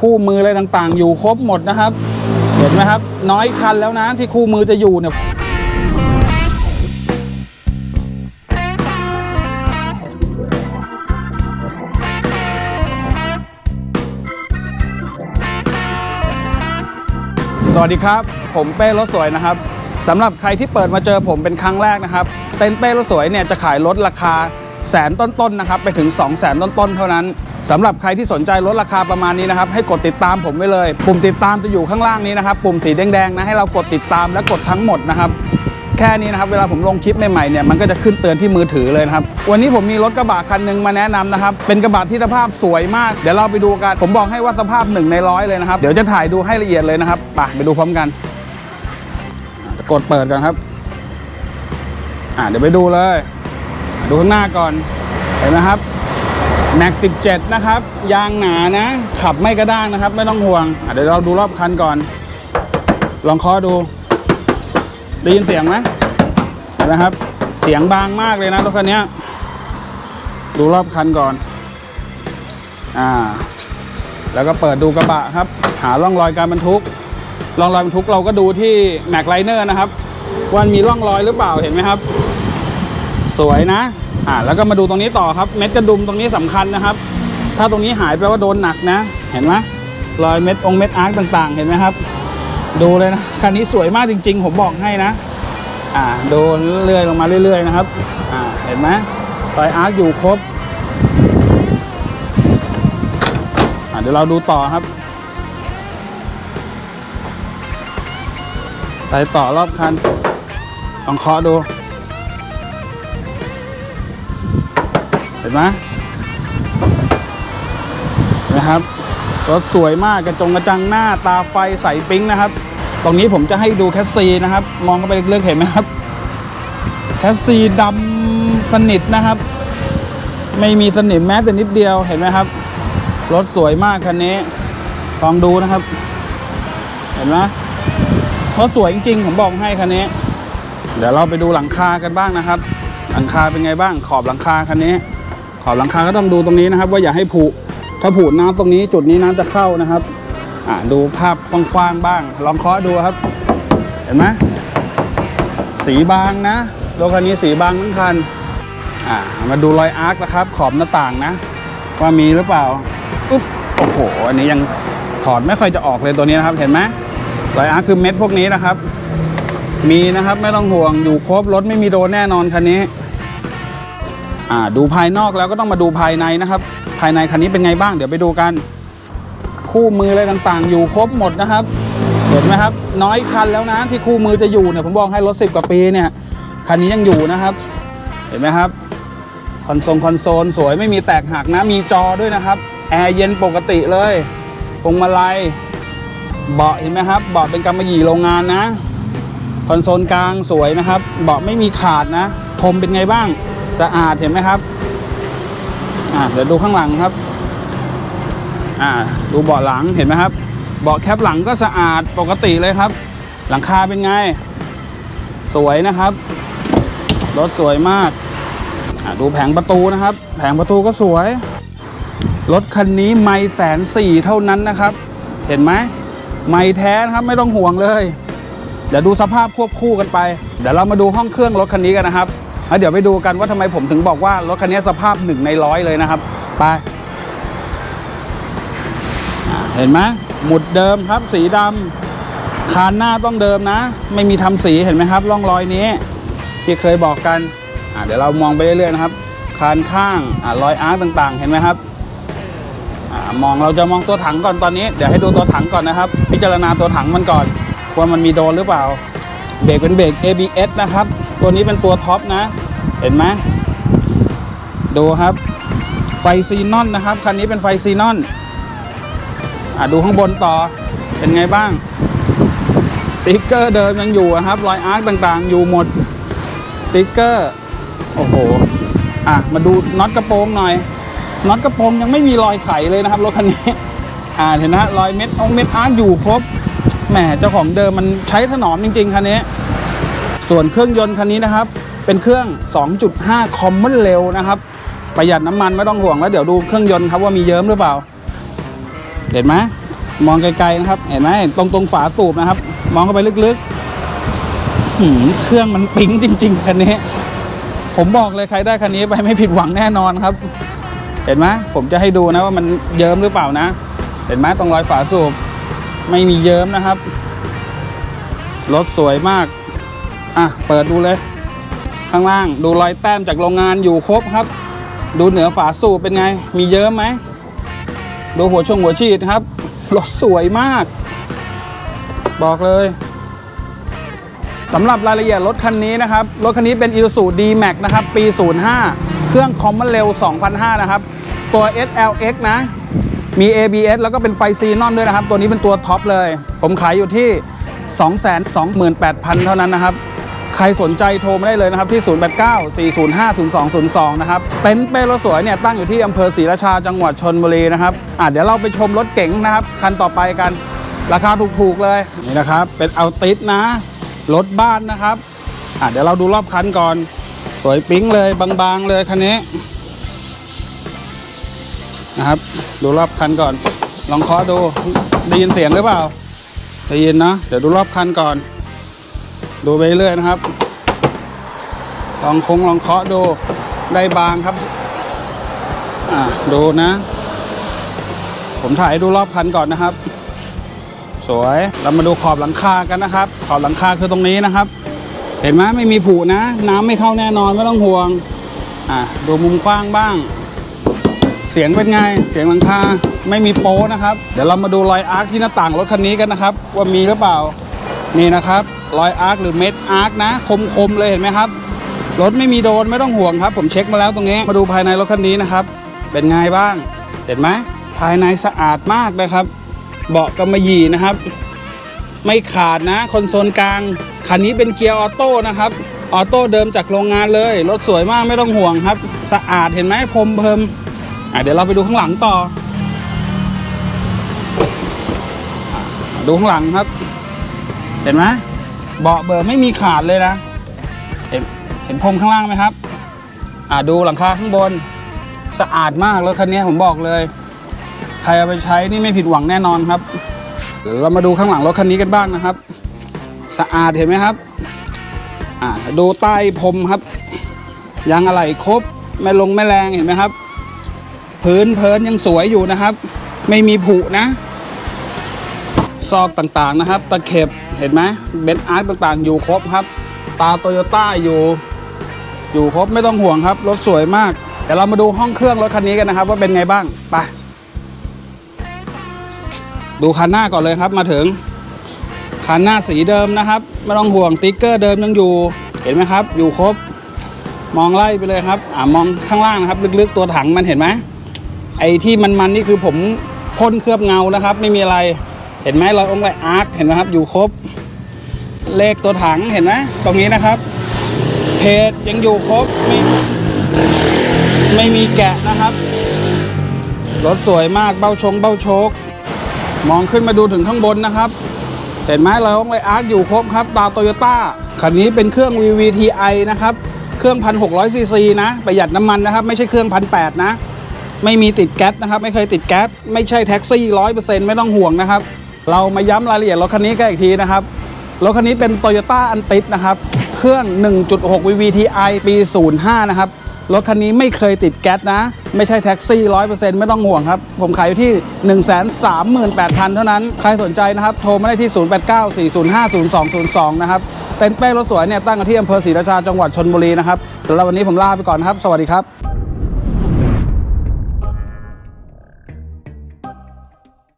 คู่มืออะไรต่างๆ อยู่ครบหมดนะครับ เห็นไหมครับ น้อยคันแล้วนะที่คู่มือจะอยู่เนี่ยสวัสดีครับ ผมเป้รถสวยนะครับสำหรับใครที่เปิดมาเจอผมเป็นครั้งแรกนะครับ เต็นเป้รถสวยเนี่ยจะขายรถราคาแสนต้นๆนะครับ ไปถึง 2 0 0แสนต้นๆเท่านั้น สำหรับใครที่สนใจรถราคาประมาณนี้นะครับ ให้กดติดตามผมไว้เลย ปุ่มติดตามจะอยู่ข้างล่างนี้นะครับ ปุ่มสีแดงๆนะให้เรากดติดตามและกดทั้งหมดนะครับแค่นี้นะครับเวลาผมลงคลิปใหม่ๆเนี่ยมันก็จะขึ้นเตือนที่มือถือเลยนะครับวันนี้ผมมีรถกระบะคันหนึ่งมาแนะนำนะครับเป็นกระบะที่สภาพสวยมาก เดี๋ยวเราไปดูกันผมบอกให้ว่าสภาพหนึ่งในร้อยเลยนะครับเดี๋ยวจะถ่ายดูให้ละเอียดเลยนะครับไปไปดูพร้อมกันกดเปิดก่อนครับอ่าเดี๋ยวไปดูเลย ดูข้างหน้าก่อนเห็นไหมครับ แม็ก17 นะครับ ยางหนานะ ขับไม่กระด้างนะครับ ไม่ต้องห่วง เดี๋ยวเราดูรอบคันก่อน ลองเคอดู ได้ยินเสียงไหมเห็นไหมครับ เสียงบางมากเลยนะรถคันนี้ดูรอบคันก่อน อ่า แล้วก็เปิดดูกระบะครับ หาร่องรอยการบรรทุก ร่องรอยบรรทุกเราก็ดูที่แม็กไลเนอร์นะครับว่ามีร่องรอยหรือเปล่าเห็นไหมครับ สวยนะอ่าแล้วก็มาดูตรงนี้ต่อครับ เม็ดกระดุมตรงนี้สำคัญนะครับ ถ้าตรงนี้หายแปลว่าโดนหนักนะ เห็นไหมรอยเม็ดองเม็ดอาร์คต่างๆ เห็นไหมครับ ดูเลยนะคันนี้สวยมากจริง ๆ ผมบอกให้นะอ่าโดูเรื่อยลงมาเรื่อย ๆ นะครับอ่าเห็นไหมรอยอาร์คอยู่ครบอ่าเดี๋ยวเราดูต่อครับไปต่อรอบคันลองเคาะดู ห็นไหมนะครับรถสวยมากกระจงกระจังหน้าตาไฟใสปิ๊งนะครับ ตรงนี้ผมจะให้ดูแคสซีนะครับ มองเข้าไปลึกเห็นไหมครับแคสซีดำสนิทนะครับ ไม่มีสนิมแม้แต่นิดเดียวเห็นไหมครับรถสวยมากคันนี้ลองดูนะครับ เห็นไหมราะสวยจริงๆผมบอกให้คันนี้ เดี๋ยวเราไปดูหลังคากันบ้างนะครับ หลังคาเป็นไงบ้างขอบหลังคาคันนี้ ขอบหลังคาก็ต้องดูตรงนี้นะครับ ว่าอย่าให้ผุถ้าผุน้ำตรงนี้จุดนี้น้ำจะเข้านะครับอ่าดูภาพกว้างๆบ้าง ลองเคาะดูครับ เห็นไหมสีบางนะรถคันนี้สีบางทั้งคันอ่ามาดูรอยอาร์คนะครับ ขอบหน้าต่างนะ ว่ามีหรือเปล่าอุ๊บโอ้โห อันนี้ยังถอดไม่ค่อยจะออกเลยตัวนี้นะครับเห็นไหมรอยอาร์คคือเม็ดพวกนี้นะครับ มีนะครับไม่ต้องห่วงอยู่ครบรถไม่มีโดนแน่นอนคันนี้ อ่าดูภายนอกแล้วก็ต้องมาดูภายในนะครับ ภายในคันนี้เป็นไงบ้างเดี๋ยวไปดูกัน คู่มืออะไรต่างๆ อยู่ครบหมดนะครับ เห็นไหมครับ น้อยคันแล้วนะที่คู่มือจะอยู่เนี่ยผมบอกให้รถสิบกว่าปีเนี่ยคันนี้ยังอยู่นะครับ เห็นไหมครับคอนโซลคอนโซลสวยไม่มีแตกหักนะมีจอด้วยนะครับแอร์เย็นปกติเลยพวงมาลัยเบาะเห็นไหมครับเบาะเป็นกำมะหยี่โรงงานนะ คอนโซลกลางสวยนะครับ เบาะไม่มีขาดนะพรมเป็นไงบ้าง สะอาดเห็นไหมครับอ่าเดี๋ยวดูข้างหลังครับอ่าดูเบาะหลังเห็นไหมครับ เบาะแคปหลังก็สะอาดปกติเลยครับ หลังคาเป็นไง สวยนะครับ รถสวยมากอ่าดูแผงประตูนะครับ แผงประตูก็สวย รถคันนี้ไม่แสนสี่เท่านั้นนะครับ เห็นไหมไม่แท้ครับไม่ต้องห่วงเลย เดี๋ยวดูสภาพควบคู่กันไป เดี๋ยวเรามาดูห้องเครื่องรถคันนี้กันนะครับ เดี๋ยวไปดูกันว่าทำไมผมถึงบอกว่ารถคันนี้สภาพหนึ่งในร้อยเลยนะครับ ไป เห็นไหมหมุดเดิมครับสีดำคานหน้าต้องเดิมนะ ไม่มีทำสีเห็นไหมครับร่องรอยนี้ ที่เคยบอกกันเดี๋ยวเรามองไปเรื่อยๆนะครับ คานข้างอรอยอาร์คต่างๆ เห็นไหมครับอมองเราจะมองตัวถังก่อนตอนนี้ เดี๋ยวให้ดูตัวถังก่อนนะครับ พิจารณาตัวถังมันก่อนว่ามันมีโดนหรือเปล่า เบรกเป็นเบรก ABS นะครับ ตัวนี้เป็นตัวท็อปนะ เห็นไหมดูครับ ไฟซีนอนนะครับ คันนี้เป็นไฟซีนอนอะดูข้างบนต่อ เป็นไงบ้างติ๊กเกอร์เดิมยังอยู่อะครับ รอยอาร์คต่างๆ อยู่หมดติ๊กเกอร์ โอ้โห อะ มาดูน็อตกระโปรงหน่อย น็อตกระโปรงยังไม่มีรอยไขเลยนะครับรถคันนี้ อ่า เห็นนะรอยเม็ดองเม็ดอาร์คอยู่ครบ แหมเจ้าของเดิมมันใช้ถนอมจริง ๆคันนี้ ส่วนเครื่องยนต์คันนี้นะครับ เป็นเครื่อง 2.5 Common เร็วนะครับ ประหยัดน้ำมันไม่ต้องห่วงแล้วเดี๋ยวดูเครื่องยนต์ครับว่ามีเยิ้มหรือเปล่า เห็นไหมมองไกลๆนะครับ เห็นไหมตรงตรงฝาสูบนะครับ มองเข้าไปลึกๆเครื่องมันปิ๊งจริง ๆคันนี้ ผมบอกเลยใครได้คันนี้ไปไม่ผิดหวังแน่นอนครับ เห็นไหมผมจะให้ดูนะว่ามันเยิ้มหรือเปล่านะ เห็นไหมตรงรอยฝาสูบ ไม่มีเยิ้มนะครับ รถสวยมาก อะ เปิดดูเลย ข้างล่างดูรอยแต้มจากโรงงานอยู่ครบครับ ดูเหนือฝาสูบเป็นไง มีเยิ้มไหม ดูหัวชงหัวฉีดครับ รถสวยมาก บอกเลยสำหรับรายละเอียดรถคันนี้นะครับ รถคันนี้เป็น Isuzu D-Max นะครับ ปี 05 เครื่อง Common Rail 2005 นะครับ ตัว SLX นะ มี ABS แล้วก็เป็นไฟซีนอนด้วยนะครับ ตัวนี้เป็นตัวท็อปเลย ผมขายอยู่ที่ 228,000 เท่านั้นนะครับ ใครสนใจโทรมาได้เลยนะครับที่ 089-405-0202 นะครับ เต็นท์เป้รถสวยเนี่ยตั้งอยู่ที่อำเภอศรีราชาจังหวัดชนบุรีนะครับอะเดี๋ยวเราไปชมรถเก๋งนะครับ คันต่อไปกันราคาถูกๆเลยนี่นะครับเป็นเอาติสนะรถบ้านนะครับอะเดี๋ยวเราดูรอบคันก่อน สวยปิ๊งเลยบางๆเลยคันนี้ นะครับ ดูรอบคันก่อน ลองเคาะดูได้ยินเสียงหรือเปล่าได้ยินนะเดี๋ยวดูรอบคันก่อน ดูไปเรื่อยนะครับ ลองคงลองเคาะดูได้บางครับอ่าดูนะ ผมถ่ายดูรอบคันก่อนนะครับ สวยเรามาดูขอบหลังคากันนะครับ ขอบหลังคาคือตรงนี้นะครับ เห็นไหมไม่มีผุนะ น้ำไม่เข้าแน่นอนไม่ต้องห่วงอ่าดูมุมกว้างบ้าง เสียงเป็นไง เสียงหลังคาไม่มีโป้นะครับ เดี๋ยวเรามาดูรอยอาร์คที่หน้าต่างรถคันนี้กันนะครับ ว่ามีหรือเปล่า นี่นะครับ รอยอาร์คหรือเม็ดอาร์คนะ คมๆเลยเห็นไหมครับ รถไม่มีโดนไม่ต้องห่วงครับ ผมเช็คมาแล้วตรงนี้ มาดูภายในรถคันนี้นะครับ เป็นไงบ้าง เห็นไหมภายในสะอาดมากนะครับ เบาะกำมะหยี่นะครับ ไม่ขาดนะคอนโซลกลาง คันนี้เป็นเกียร์ออโต้นะครับ ออโต้เดิมจากโรงงานเลย รถสวยมากไม่ต้องห่วงครับ สะอาดเห็นไหมพรมเพิ่ม อะเดี๋ยวเราไปดูข้างหลังต่อ ดูข้างหลังครับ เห็นไหมเบาะเบอร์ไม่มีขาดเลยนะ เห็นเห็นพรมข้างล่างไหมครับ อ่าดูหลังคาข้างบน สะอาดมากรถคันนี้ผมบอกเลย ใครเอาไปใช้นี่ไม่ผิดหวังแน่นอนครับ เรามาดูข้างหลังรถคันนี้กันบ้างนะครับ สะอาดเห็นไหมครับ อ่าดูใต้พรมครับ ยางอะไหล่ครบไม่ลงไม่แรงเห็นไหมครับ พื้นเพลินยังสวยอยู่นะครับ ไม่มีผุนะซอกต่างๆนะครับ ตะเข็บเห็นไหมเบนอาร์ต่างๆ อยู่ครบครับ ตาโตโยต้าอยู่ อยู่ครบไม่ต้องห่วงครับ รถสวยมาก เดี๋ยวเรามาดูห้องเครื่องรถคันนี้กันนะครับ ว่าเป็นไงบ้างไปดูคันหน้าก่อนเลยครับมาถึงคันหน้าสีเดิมนะครับ ไม่ต้องห่วงติ๊กเกอร์เดิมยังอยู่ เห็นไหมครับ อยู่ครบ มองไล่ไปเลยครับอ่ามองข้างล่างนะครับ ลึกๆตัวถังมันเห็นไหม ไอ้ที่มันๆนี่คือผมพ่นเคลือบเงานะครับ ไม่มีอะไรเห็นไหมรอยองค์รอยอาร์คเห็นไหมครับอยู่ครบ เลขตัวถังเห็นไหมตรงนี้นะครับ เพจยังอยู่ครบไม่ไม่มีแกะนะครับรถสวยมากเบ้าชงเบ้าโชคมองขึ้นมาดูถึงข้างบนนะครับ เห็นไหมเราองค์ไรอาร์คอยู่ครบครับตาโตโยต้าคันนี้เป็นเครื่อง VVTi นะครับเครื่อง 1,600ซีซีนะประหยัดน้ำมันนะครับ ไม่ใช่เครื่อง 1,800นะ ไม่มีติดแก๊สนะครับ ไม่เคยติดแก๊สไม่ใช่แท็กซี่ร้อยเปอร์เซ็นต์ไม่ต้องห่วงนะครับ เรามาย้ำรายละเอียดรถคันนี้กันอีกทีนะครับ รถคันนี้เป็น Toyota a n t i s นะครับ เครื่อง 1.6 VVTi ปี 05 นะครับ รถคันนี้ไม่เคยติดแก๊สนะ ไม่ใช่แท็กซี่100%ไม่ต้องห่วงครับ ผมขายอยู่ที่ 138,000 เท่านั้น ใครสนใจนะครับ โทรมาได้ที่ 0894050202 นะครับ เต็นท์เป้รถสวยเนี่ยตั้งอยู่ที่อำเภอศรีราชาจังหวัดชนบุรีนะครับสำหรับวันนี้ผมลาไปก่อนนครับ สวัสดีครับ